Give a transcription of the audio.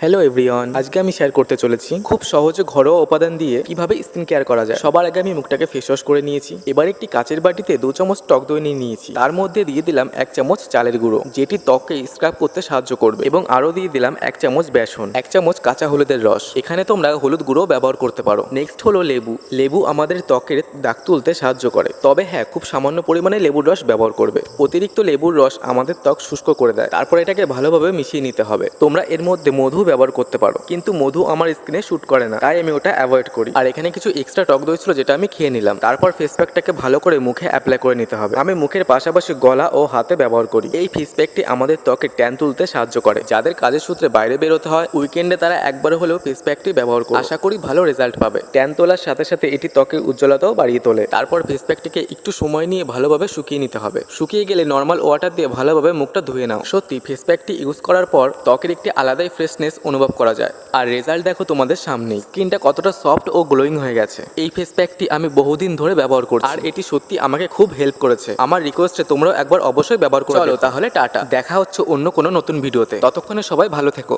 Hello everyone আজকে আমি share করতে চলেছি খুব সহজে ঘরোয়া উপাদান দিয়ে কীভাবে স্কিন কেয়ার করা যায়। সবার আগে আমি মুখটাকে ফেস ওয়াশ করে নিয়েছি। এবার একটি কাচের বাটিতে দু চামচ টক দই নিয়ে নিয়েছি। তার মধ্যে দিয়ে দিলাম এক চামচ চালের গুঁড়ো, যেটি ত্বককে স্ক্রাব করতে সাহায্য করবে, এবং আরও দিয়ে দিলাম এক চামচ বেসন, এক চামচ কাঁচা হলুদের রস। এখানে তোমরা হলুদ গুঁড়ো ব্যবহার করতে পারো। নেক্সট হলো লেবু। লেবু আমাদের ত্বকের দাগ তুলতে সাহায্য করে। তবে হ্যাঁ খুব সামান্য পরিমাণে লেবুর রস ব্যবহার করবে। অতিরিক্ত লেবুর রস আমাদের ত্বক শুষ্ক করে দেয়। তারপর এটাকে ভালোভাবে মিশিয়ে নিতে হবে। তোমরা এর মধ্যে মধু ব্যবহার করতে পারো। কিন্তু মধু আমার স্কিনে শুট করে না, তাই আমি ওটা অ্যাভয়েড করি। আর এখানে কিছু এক্সট্রা টক দই ছিল যেটা আমি খেয়ে নিলাম। তারপর ফেস প্যাকটাকে ভালো করে মুখে অ্যাপ্লাই করে নিতে হবে। আমি মুখের পাশাপাশি গলা ও হাতে ব্যবহার করি। এই ফেস প্যাকটি আমাদের ত্বকে ট্যান তুলতে সাহায্য করে। যাদের কাজের সূত্রে বাইরে বেরোতে হয় উইকেন্ডে তারা একবার হলেও ফেস প্যাকটি ব্যবহার করে। আশা করি ভালো রেজাল্ট পাবে। ট্যান তোলার সাথে সাথে এটি ত্বকের উজ্জ্বলতাও বাড়িয়ে তোলে। তারপর ফেস প্যাকটিকে একটু সময় নিয়ে ভালোভাবে শুকিয়ে নিতে হবে। শুকিয়ে গেলে নর্মাল ওয়াটার দিয়ে ভালোভাবে মুখটা ধুয়ে নাও। সত্যি ফেস প্যাকটি ইউজ করার পর ত্বকের একটি আলাদাই ফ্রেশনেস অনুভব করা যায়। আর রেজাল্ট দেখো তোমাদের সামনেই। স্কিনটা কতটা সফট ও গ্লোয়িং হয়ে গেছে। এই ফেস প্যাকটি আমি বহুদিন ধরে ব্যবহার করছি। আর এটি সত্যি আমাকে খুব হেল্প করেছে। আমার রিকোয়েস্টে তোমরাও একবার অবশ্যই ব্যবহার করো তাহলে টাটা। দেখা হচ্ছে অন্য কোনো নতুন ভিডিওতে ততক্ষণে সবাই ভালো থেকো।